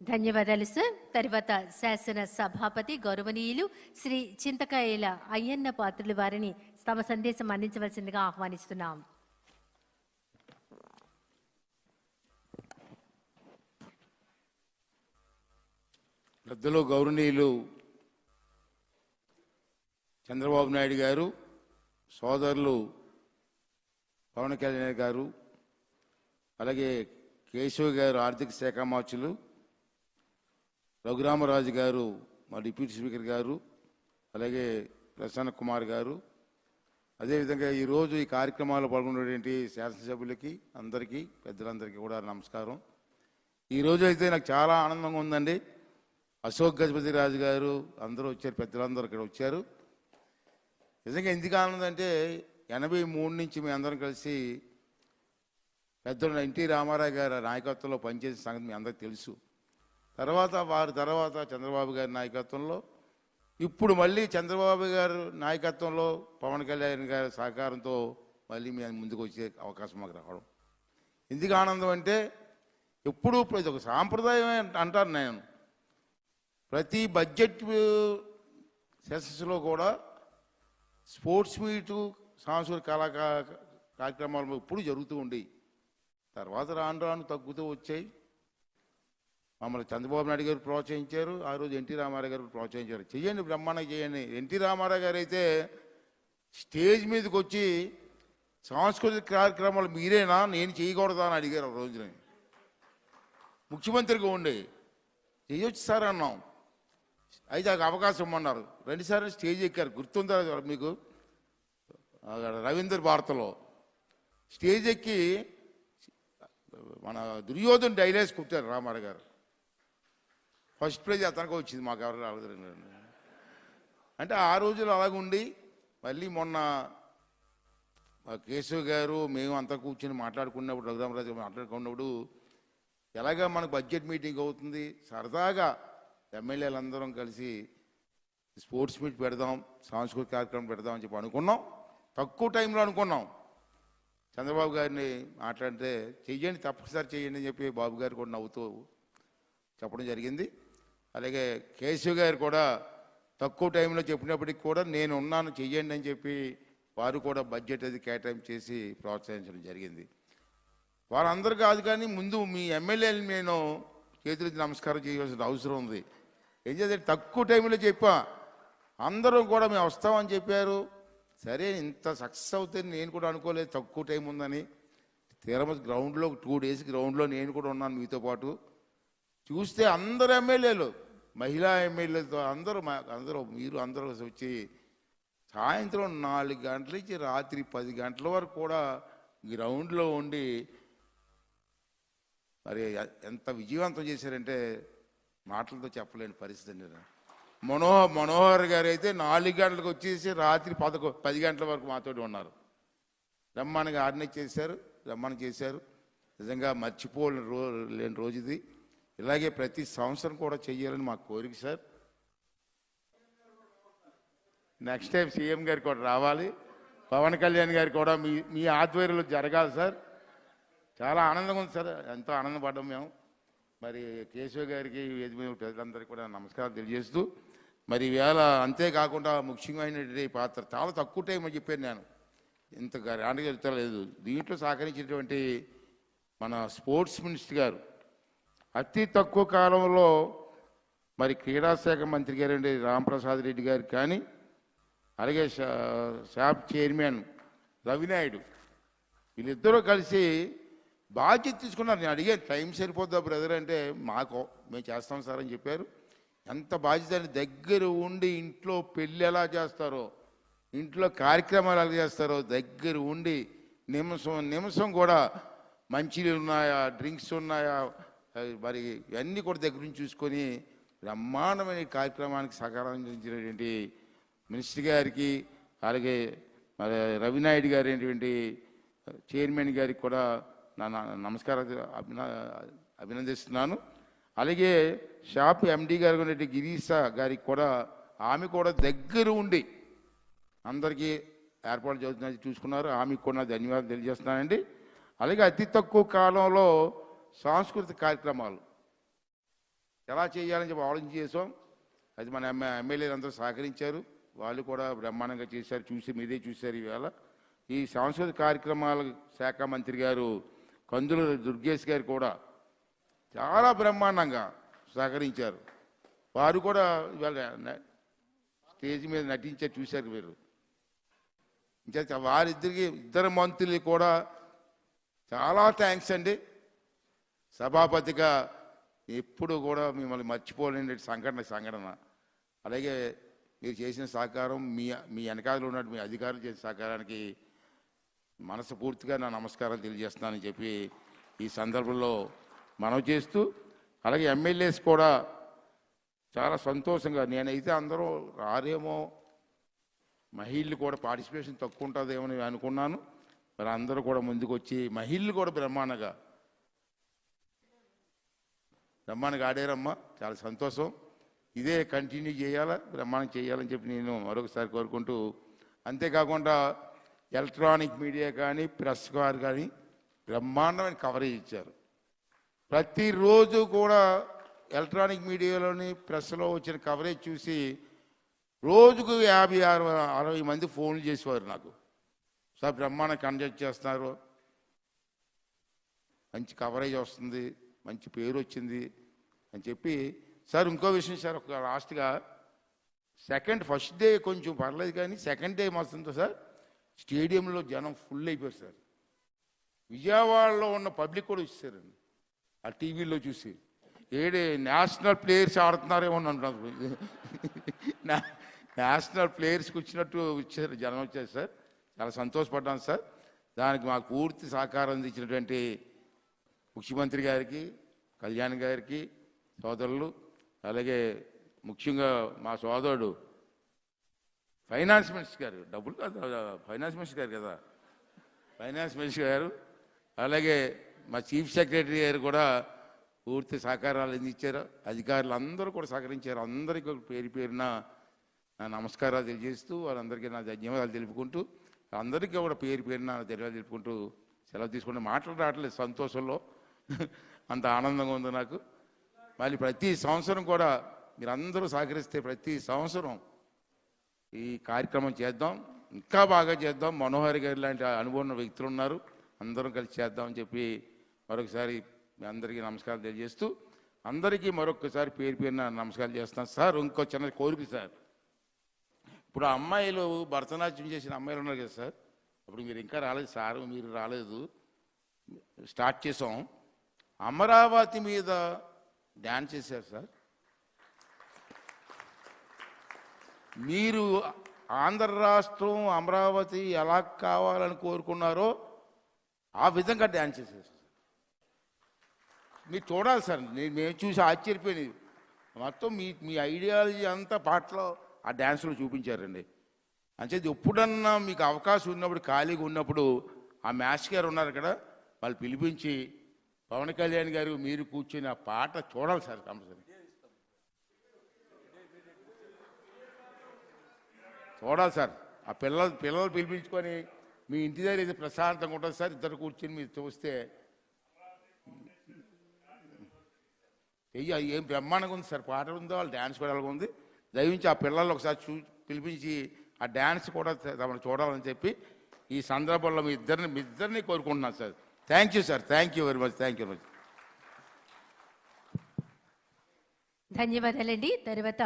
ధన్యవాదాలు సార్. తర్వాత శాసన సభాపతి గౌరవనీయులు శ్రీ చింతకాయల అయ్యన్న పాత్రులు వారిని తమ సందేశం అందించవలసిందిగా ఆహ్వానిస్తున్నాం. పెద్దలు గౌరవనీయులు చంద్రబాబు నాయుడు గారు సోదరులు పవన్ కళ్యాణ్ గారు అలాగే కేశవ్ గారు ఆర్థిక శాఖ మార్చులు రఘురామరాజు గారు మా డిప్యూటీ స్పీకర్ గారు అలాగే ప్రసన్న కుమార్ గారు. అదేవిధంగా ఈరోజు ఈ కార్యక్రమాల్లో పాల్గొన్నటువంటి శాసనసభ్యులకి అందరికీ పెద్దలందరికీ కూడా నమస్కారం. ఈ అయితే నాకు చాలా ఆనందంగా ఉందండి. అశోక్ గజపతి రాజు గారు అందరూ వచ్చారు పెద్దలందరూ ఇక్కడ వచ్చారు. నిజంగా ఎందుకు ఆనందం అంటే ఎనభై మూడు నుంచి మేము అందరం కలిసి పెద్దలు ఎన్టీ రామారావు గారి నాయకత్వంలో పనిచేసిన సంగతి మీ అందరికీ తెలుసు. తర్వాత వారి తర్వాత చంద్రబాబు గారి నాయకత్వంలో ఇప్పుడు మళ్ళీ చంద్రబాబు గారు నాయకత్వంలో పవన్ కళ్యాణ్ గారి సహకారంతో మళ్ళీ మేము ముందుకు వచ్చే అవకాశం మాకు రావడం. ఎందుకు ఆనందం అంటే ఎప్పుడూ ఇది ఒక సాంప్రదాయమే అంటాను నేను. ప్రతి బడ్జెట్ సెషన్స్లో కూడా స్పోర్ట్స్ మీటు సాంస్కృతిక కళా కార్యక్రమాలు ఎప్పుడు జరుగుతూ ఉండేవి తర్వాత రాను రాను తగ్గుతూ వచ్చాయి. మమ్మల్ని చంద్రబాబు నాయుడు గారు ప్రోత్సహించారు ఆ రోజు ఎన్టీ రామారావు గారు ప్రోత్సహించారు. చెయ్యండి బ్రహ్మాండంగా చేయండి ఎన్టీ రామారావు గారు అయితే స్టేజ్ మీదకి వచ్చి సాంస్కృతిక కార్యక్రమాలు మీరేనా నేను చేయకూడదా అని అడిగారు ఆ రోజున. ముఖ్యమంత్రిగా ఉండి చేయొచ్చు సార్ అన్నాం. అయితే నాకు అవకాశం ఇమ్మన్నారు రెండుసార్లు స్టేజ్ ఎక్కారు. గుర్తుందా మీకు? రవీంద్ర భారత్లో. స్టేజ్ ఎక్కి మన దుర్యోధన డైలాగ్స్ కుట్టారు రామారావు గారు. ఫస్ట్ ప్రైజ్ అతనికి వచ్చింది మాకు ఎవరు రాలేదు. అంటే ఆ రోజులు అలాగుండి మళ్ళీ మొన్న కేశవ్ గారు మేము అంతా కూర్చొని మాట్లాడుకున్నప్పుడు రఘురామరాజు మాట్లాడుకున్నప్పుడు ఎలాగా మనకు బడ్జెట్ మీటింగ్ అవుతుంది? సరదాగా ఎమ్మెల్యేలందరం కలిసి స్పోర్ట్స్ మీట్ పెడదాం సాంస్కృతిక కార్యక్రమం పెడదాం అని చెప్పి అనుకున్నాం. తక్కువ టైంలో అనుకున్నాం. చంద్రబాబు గారిని మాట్లాడితే చెయ్యండి తప్పనిసరి చెయ్యండి అని చెప్పి బాబు గారు కూడా నవ్వుతూ చెప్పడం జరిగింది. అలాగే కేశవ్ గారు కూడా తక్కువ టైంలో చెప్పినప్పటికి కూడా నేను ఉన్నాను చెయ్యండి అని చెప్పి వారు కూడా బడ్జెట్ అది కేటాయింపు చేసి ప్రోత్సహించడం జరిగింది. వారందరూ కాదు కానీ ముందు మీ ఎమ్మెల్యేలు నేను చేతులకి నమస్కారం చేయవలసిన అవసరం ఉంది. ఏం చేస్తే తక్కువ టైంలో చెప్పా. అందరూ కూడా మేము వస్తామని చెప్పారు. సరే ఇంత సక్సెస్ అవుతుంది నేను కూడా అనుకోలేదు తక్కువ టైం ఉందని. తీరమ గ్రౌండ్లో టూ డేస్ గ్రౌండ్లో నేను కూడా ఉన్నాను మీతో పాటు. చూస్తే అందరు ఎమ్మెల్యేలు మహిళా ఎమ్మెల్యేలతో అందరూ అందరూ మీరు అందరూ వచ్చి సాయంత్రం నాలుగు గంటల నుంచి రాత్రి పది గంటల వరకు కూడా గ్రౌండ్లో ఉండి మరి ఎంత విజయవంతం చేశారంటే మాటలతో చెప్పలేని పరిస్థితి అండి మనో మనోహర్ మనోహర్ గారు అయితే నాలుగు గంటలకు వచ్చేసి రాత్రి పదకొ పది గంటల వరకు మాతో ఉన్నారు. రమ్మని ఆర్గనైజ్ చేశారు రమ్మని చేశారు. నిజంగా మర్చిపోలేని రో లేని రోజు ఇది. ఇలాగే ప్రతి సంవత్సరం కూడా చెయ్యాలని మా కోరిక సార్. నెక్స్ట్ టైం సీఎం గారు కూడా రావాలి. పవన్ కళ్యాణ్ గారు కూడా మీ మీ ఆధ్వర్యంలో జరగాలి సార్. చాలా ఆనందంగా ఉంది సార్. ఎంతో ఆనందపడ్డాం మేము. మరి కేశవ గారికి వేది ప్రజలందరికీ కూడా నమస్కారం తెలియజేస్తూ మరి ఇవాళ అంతేకాకుండా ముఖ్యమైనటువంటి పాత్ర చాలా తక్కువ టైం అని చెప్పాను నేను. ఇంత గ్రాండ్గా లేదు. దీంట్లో సహకరించినటువంటి మన స్పోర్ట్స్ మినిస్టర్ గారు అతి తక్కువ కాలంలో మరి క్రీడా శాఖ మంత్రి గారండి రాంప్రసాద్ రెడ్డి గారు కానీ అలాగే షా- షాప్ చైర్మన్ రవినాయుడు వీళ్ళిద్దరూ కలిసి బాధ్యత తీసుకున్నారు. నేను అడిగాను టైం సరిపోద్దా బ్రదర్ అంటే మాకు మేము చేస్తాం సార్ అని చెప్పారు. ఎంత బాధ్యత అని దగ్గర ఉండి ఇంట్లో పెళ్ళి ఎలా చేస్తారో ఇంట్లో కార్యక్రమాలు ఎలా చేస్తారో దగ్గర ఉండి నిమిషం నిమిషం కూడా మంచినీళ్ళు ఉన్నాయా డ్రింక్స్ ఉన్నాయా మరి ఇవన్నీ కూడా దగ్గర నుంచి చూసుకొని బ్రహ్మాండమైన కార్యక్రమానికి సహకరించినటువంటి మినిస్టర్ గారికి అలాగే మరి రవినాయుడు గారు ఏంటి చైర్మన్ గారికి కూడా నా నా నమస్కారం అభిన అభినందిస్తున్నాను. అలాగే షాప్ ఎండి గారు ఉన్నటువంటి గిరీష గారికి కూడా ఆమె కూడా దగ్గర ఉండి అందరికీ ఏర్పాటు చేస్తున్నది చూసుకున్నారు. ఆమెకు కూడా నా ధన్యవాదాలు తెలియజేస్తున్నానండి. అలాగే అతి తక్కువ కాలంలో సాంస్కృతిక కార్యక్రమాలు ఎలా చేయాలని చెప్పి ఆలోచన చేసాం అది మన ఎమ్మె ఎమ్మెల్యేలు అందరూ సహకరించారు. వాళ్ళు కూడా బ్రహ్మాండంగా చేశారు. చూసి మీదే చూశారు ఇవాళ. ఈ సాంస్కృతిక కార్యక్రమాల శాఖ మంత్రి గారు కందుల దుర్గేష్ గారు కూడా చాలా బ్రహ్మాండంగా సహకరించారు. వారు కూడా ఇవాళ స్టేజ్ మీద నటించారు చూశారు మీరు. ఇంకా వారిద్దరికి ఇద్దరు మంత్రులు కూడా చాలా థ్యాంక్స్ అండి. సభాపతిగా ఎప్పుడు కూడా మిమ్మల్ని మర్చిపోలేని సంఘటన సంఘటన. అలాగే మీరు చేసిన సహకారం మీ మీ వెనకాల ఉన్నట్టు మీ అధికారులు చేసిన సహకారానికి మనస్ఫూర్తిగా నా నమస్కారం తెలియజేస్తున్నానని చెప్పి ఈ సందర్భంలో మనవి చేస్తూ అలాగే ఎమ్మెల్యేస్ కూడా చాలా సంతోషంగా నేనైతే అందరూ రారేమో మహిళలు కూడా పార్టిసిపేషన్ తక్కువ ఉంటుందేమో అని అనుకున్నాను. మరి అందరూ కూడా ముందుకు వచ్చి మహిళలు కూడా బ్రహ్మాండంగా బ్రహ్మాండంగా ఆడారమ్మా. చాలా సంతోషం. ఇదే కంటిన్యూ చేయాలా బ్రహ్మాండం చేయాలని చెప్పి నేను మరొకసారి కోరుకుంటూ అంతేకాకుండా ఎలక్ట్రానిక్ మీడియా కానీ ప్రెస్ వారు కానీ బ్రహ్మాండమైన కవరేజ్ ఇచ్చారు. ప్రతిరోజు కూడా ఎలక్ట్రానిక్ మీడియాలోని ప్రెస్లో వచ్చిన కవరేజ్ చూసి రోజుకు యాభై ఆరు అరవై మంది ఫోన్లు చేసేవారు నాకు. సార్ బ్రహ్మాండం కండక్ట్ చేస్తున్నారు. మంచి కవరేజ్ వస్తుంది మంచి పేరు వచ్చింది అని చెప్పి. సార్ ఇంకో విషయం సార్ ఒక లాస్ట్గా సెకండ్ ఫస్ట్ డే కొంచెం పర్లేదు కానీ సెకండ్ డే వస్తుందో సార్ స్టేడియంలో జనం ఫుల్ అయిపోయారు సార్. విజయవాడలో ఉన్న పబ్లిక్ కూడా వచ్చేసారండి ఆ టీవీలో చూసి. ఏడే నేషనల్ ప్లేయర్స్ ఆడుతున్నారేమో అంటున్నారు. నేషనల్ ప్లేయర్స్కి వచ్చినట్టు వచ్చారు జనం వచ్చారు సార్. చాలా సంతోషపడ్డాను సార్. దానికి మాకు పూర్తి సహకారం అందించినటువంటి ముఖ్యమంత్రి గారికి కళ్యాణ్ గారికి సోదరులు అలాగే ముఖ్యంగా మా సోదరుడు ఫైనాన్స్ మినిస్టర్ గారు డబ్బులు కాదు ఫైనాన్స్ మినిస్టర్ గారు కదా. ఫైనాన్స్ మినిస్టర్ గారు అలాగే మా చీఫ్ సెక్రటరీ గారు కూడా పూర్తి సహకారాలు అందించారు. అధికారులు అందరూ కూడా సహకరించారు. అందరికీ ఒక పేరు పేరున నా నమస్కారాలు తెలియజేస్తూ వాళ్ళందరికీ నా ధన్యవాదాలు తెలుపుకుంటూ అందరికీ కూడా పేరు పేరున ధన్యవాదాలు తెలుపుకుంటూ సెలవు తీసుకుంటే మాటలు రావట్లేదు సంతోషంలో. అంత ఆనందంగా ఉంది నాకు. మళ్ళీ ప్రతి సంవత్సరం కూడా మీరందరూ సహకరిస్తే ప్రతి సంవత్సరం ఈ కార్యక్రమం చేద్దాం. ఇంకా బాగా చేద్దాం. మనోహర్ గారి లాంటి అనుభవం ఉన్న వ్యక్తులు ఉన్నారు అందరం కలిసి చేద్దామని చెప్పి మరొకసారి మీ అందరికీ నమస్కారం తెలియజేస్తూ అందరికీ మరొకసారి పేరు పేరున నమస్కారం చేస్తాను సార్ ఇంకో చిన్న కోరిక సార్. ఇప్పుడు అమ్మాయిలు భరతనాట్యం చేసిన అమ్మాయిలు ఉన్నారు కదా సార్. అప్పుడు మీరు ఇంకా రాలేదు సార్ మీరు రాలేదు. స్టార్ట్ చేసాం. అమరావతి మీద డ్యాన్స్ చేశారు సార్. మీరు ఆంధ్ర రాష్ట్రం అమరావతి ఎలా కావాలని కోరుకున్నారో ఆ విధంగా డ్యాన్స్ చేశారు మీరు చూడాలి సార్ నేను మేము చూసి ఆశ్చర్యపోయింది మొత్తం మీ మీ ఐడియాలజీ అంతా పాటలో ఆ డ్యాన్స్లో చూపించారండి. అంచేది ఎప్పుడన్నా మీకు అవకాశం ఉన్నప్పుడు ఖాళీగా ఉన్నప్పుడు ఆ మ్యాష్ గారు ఉన్నారు ఇక్కడ వాళ్ళు పిలిపించి పవన్ కళ్యాణ్ గారు మీరు కూర్చొని ఆ పాట చూడాలి సార్ కంపల్సరీ. చూడాలి సార్. ఆ పిల్లలు పిల్లలు పిలిపించుకొని మీ ఇంటి దగ్గర ఇది ప్రశాంతంగా ఉంటుంది సార్. ఇద్దరు కూర్చొని మీరు చూస్తే. చెయ్యి ఏం బ్రహ్మాండంగా ఉంది సార్. పాట ఉందో? వాళ్ళు డ్యాన్స్ కూడా అలాగ ఉంది? దయవించి ఆ పిల్లలు ఒకసారి చూ పిలిపించి ఆ డ్యాన్స్ కూడా తమను చూడాలని చెప్పి ఈ సందర్భంలో మీ ఇద్దరిని మీ ఇద్దరిని కోరుకుంటున్నాను sir. Thank you sir thank you very much thank you very much ధన్యవాదాలండి. తర్వాత